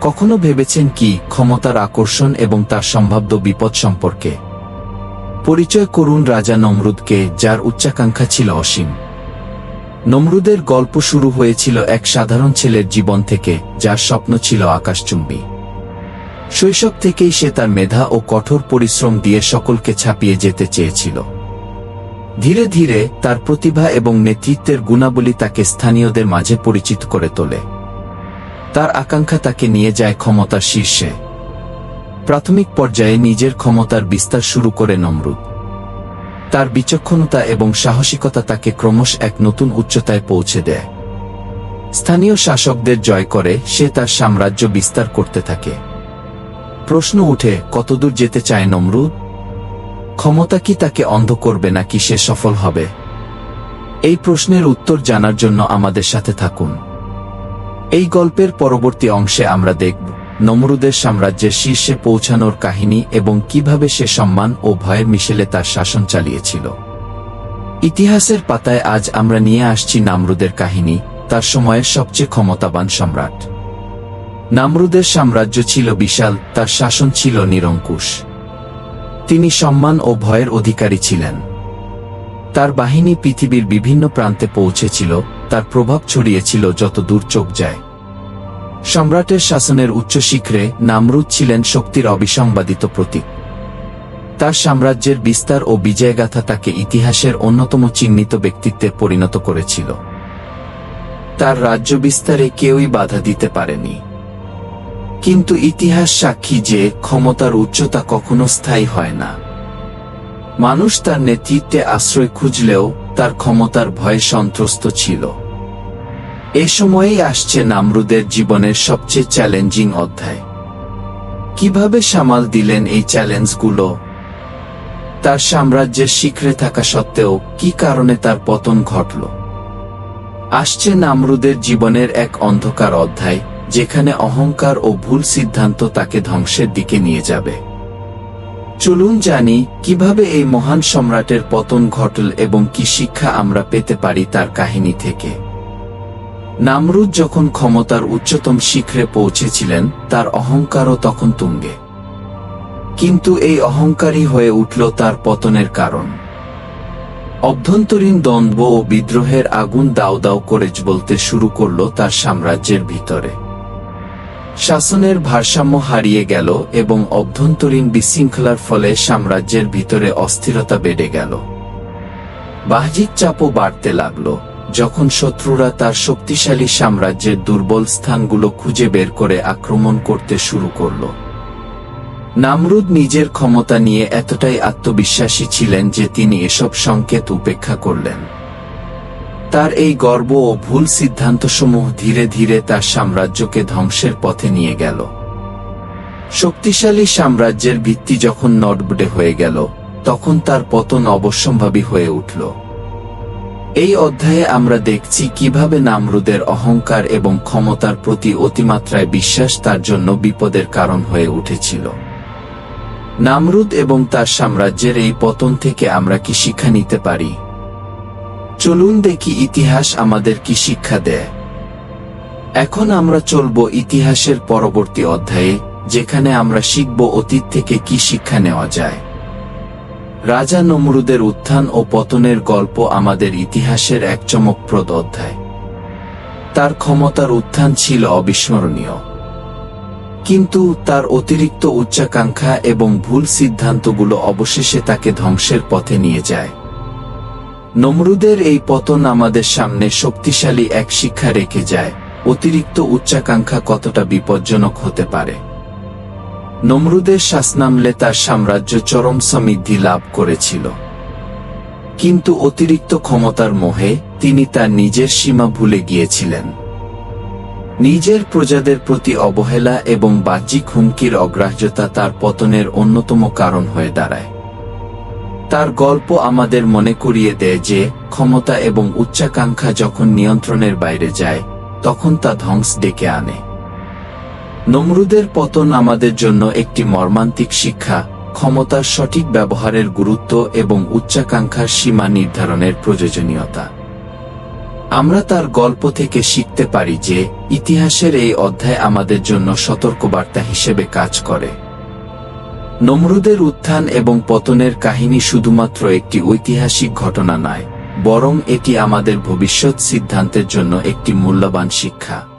কখনো ভেবেছেন কি ক্ষমতার আকর্ষণ এবং তার সম্ভাব্য বিপদ সম্পর্কে? পরিচয় করুন রাজা নমরুদকে, যার উচ্চাকাঙ্ক্ষা ছিল অসীম। নমরুদের গল্প শুরু হয়েছিল এক সাধারণ ছেলের জীবন থেকে, যার স্বপ্ন ছিল আকাশচুম্বী। শৈশব থেকেই সে তার মেধা ও কঠোর পরিশ্রম দিয়ে সকলকে ছাপিয়ে যেতে চেয়েছিল। ধীরে ধীরে তার প্রতিভা এবং নেতৃত্বের গুণাবলী তাকে স্থানীয়দের মাঝে পরিচিত করে তোলে। তার আকাঙ্ক্ষা তাকে নিয়ে যায় ক্ষমতার শীর্ষে। প্রাথমিক পর্যায়ে নিজের ক্ষমতার বিস্তার শুরু করে নমরুদ। তার বিচক্ষণতা এবং সাহসিকতা তাকে ক্রমশ এক নতুন উচ্চতায় পৌঁছে দেয়। স্থানীয় শাসকদের জয় করে সে তার সাম্রাজ্য বিস্তার করতে থাকে। প্রশ্ন উঠে, কতদূর যেতে চায় নমরুদ? ক্ষমতা কি তাকে অন্ধ করবে নাকি সে সফল হবে? এই প্রশ্নের উত্তর জানার জন্য আমাদের সাথে থাকুন। এই গল্পের পরবর্তী অংশে আমরা দেখব নমরুদের সাম্রাজ্যের শীর্ষে পৌঁছানোর কাহিনী এবং কীভাবে সে সম্মান ও ভয়ের মিশেলে তার শাসন চালিয়েছিল। ইতিহাসের পাতায় আজ আমরা নিয়ে আসছি নামরুদের কাহিনী, তার সময়ের সবচেয়ে ক্ষমতাবান সম্রাট। নামরুদের সাম্রাজ্য ছিল বিশাল, তার শাসন ছিল নিরঙ্কুশ। তিনি সম্মান ও ভয়ের অধিকারী ছিলেন। তার বাহিনী পৃথিবীর বিভিন্ন প্রান্তে পৌঁছেছিল তার প্রভাব ছড়িয়েছিল যত দূর চোখ যায়। সম্রাটের শাসনের উচ্চ শিখরে নামরুদ ছিলেন শক্তির অবিসংবাদিত প্রতীক। তার সাম্রাজ্যের বিস্তার ও বিজয়গাথা তাকে ইতিহাসের অন্যতম চিহ্নিত ব্যক্তিত্বে পরিণত করেছিল। তার রাজ্য বিস্তারে কেউই বাধা দিতে পারেনি। কিন্তু ইতিহাস সাক্ষী যে ক্ষমতার উচ্চতা কখনো স্থায়ী হয় না। মানুষ তার নেতৃত্বে আশ্রয় খুঁজলেও তার ক্ষমতার ভয়ে সন্ত্রস্ত ছিল। এ সময়েই আসছে নামরুদের জীবনের সবচেয়ে চ্যালেঞ্জিং অধ্যায়। কীভাবে সামাল দিলেন এই চ্যালেঞ্জগুলো? তার সাম্রাজ্যের শিখরে থাকা সত্ত্বেও কি কারণে তার পতন ঘটল? আসছে নামরুদের জীবনের এক অন্ধকার অধ্যায়, যেখানে অহংকার ও ভুল সিদ্ধান্ত তাকে ধ্বংসের দিকে নিয়ে যাবে। চলুন জানি, কীভাবে এই মহান সম্রাটের পতন ঘটল এবং কি শিক্ষা আমরা পেতে পারি তার কাহিনী থেকে। নামরুদ যখন ক্ষমতার উচ্চতম শিখরে পৌঁছেছিলেন, তার অহংকারও তখন তুঙ্গে। কিন্তু এই অহংকারী হয়ে উঠল তার পতনের কারণ। অভ্যন্তরীণ দ্বন্দ্ব ও বিদ্রোহের আগুন দাও দাও করে বলতে শুরু করল তার সাম্রাজ্যের ভিতরে। শাসনের ভারসাম্য হারিয়ে গেল এবং অভ্যন্তরীণ বিশৃঙ্খলার ফলে সাম্রাজ্যের ভিতরে অস্থিরতা বেড়ে গেল। বাহ্যিক চাপও বাড়তে লাগল। যখন শত্রুরা তার শক্তিশালী সাম্রাজ্যের দুর্বল স্থানগুলো খুঁজে বের করে আক্রমণ করতে শুরু করল। নামরুদ নিজের ক্ষমতা নিয়ে এতটাই আত্মবিশ্বাসী ছিলেন যে তিনি এসব সংকেত উপেক্ষা করলেন। তার এই গর্ব ও ভুল সিদ্ধান্তসমূহ ধীরে ধীরে তার সাম্রাজ্যকে ধ্বংসের পথে নিয়ে গেল। শক্তিশালী সাম্রাজ্যের ভিত্তি যখন নটবডে হয়ে গেল, তখন তার পতন অবশ্যম্ভাবী হয়ে উঠল। এই অধ্যায়ে আমরা দেখছি কীভাবে নামরুদের অহংকার এবং ক্ষমতার প্রতি অতিমাত্রায় বিশ্বাস তার জন্য বিপদের কারণ হয়ে উঠেছিল। নামরুদ এবং তার সাম্রাজ্যের এই পতন থেকে আমরা কি শিক্ষা নিতে পারি? চলুন দেখি ইতিহাস আমাদের কি শিক্ষা দেয়। এখন আমরা চলব ইতিহাসের পরবর্তী অধ্যায়ে, যেখানে আমরা শিখব অতীত থেকে কি শিক্ষা নেওয়া যায়। রাজা নমরুদের উত্থান ও পতনের গল্প আমাদের ইতিহাসের এক চমকপ্রদ অধ্যায়। তার ক্ষমতার উত্থান ছিল অবিস্মরণীয়। কিন্তু তার অতিরিক্ত উচ্চাকাঙ্ক্ষা এবং ভুল সিদ্ধান্তগুলো অবশেষে তাকে ধ্বংসের পথে নিয়ে যায়। নমরুদের এই পতন আমাদের সামনে শক্তিশালী এক শিক্ষা রেখে যায়, অতিরিক্ত উচ্চাকাঙ্ক্ষা কতটা বিপজ্জনক হতে পারে। নমরুদের শাসনামলে তার সাম্রাজ্য চরম সমৃদ্ধি লাভ করেছিল। কিন্তু অতিরিক্ত ক্ষমতার মোহে তিনি তার নিজের সীমা ভুলে গিয়েছিলেন। নিজের প্রজাদের প্রতি অবহেলা এবং বাহ্যিক হুমকির অগ্রাহ্যতা তার পতনের অন্যতম কারণ হয়ে দাঁড়ায়। তার গল্প আমাদের মনে করিয়ে দেয় যে, ক্ষমতা এবং উচ্চাকাঙ্ক্ষা যখন নিয়ন্ত্রণের বাইরে যায়, তখন তা ধ্বংস ডেকে আনে। নমরুদের পতন আমাদের জন্য একটি মর্মান্তিক শিক্ষা, ক্ষমতার সঠিক ব্যবহারের গুরুত্ব এবং উচ্চাকাঙ্ক্ষার সীমা নির্ধারণের প্রয়োজনীয়তা। আমরা তার গল্প থেকে শিখতে পারি যে, ইতিহাসের এই অধ্যায় আমাদের জন্য সতর্কবার্তা হিসেবে কাজ করে। নমরুদের উত্থান এবং পতনের কাহিনী শুধুমাত্র একটি ঐতিহাসিক ঘটনা নয়, বরং এটি আমাদের ভবিষ্যৎ সিদ্ধান্তের জন্য একটি মূল্যবান শিক্ষা।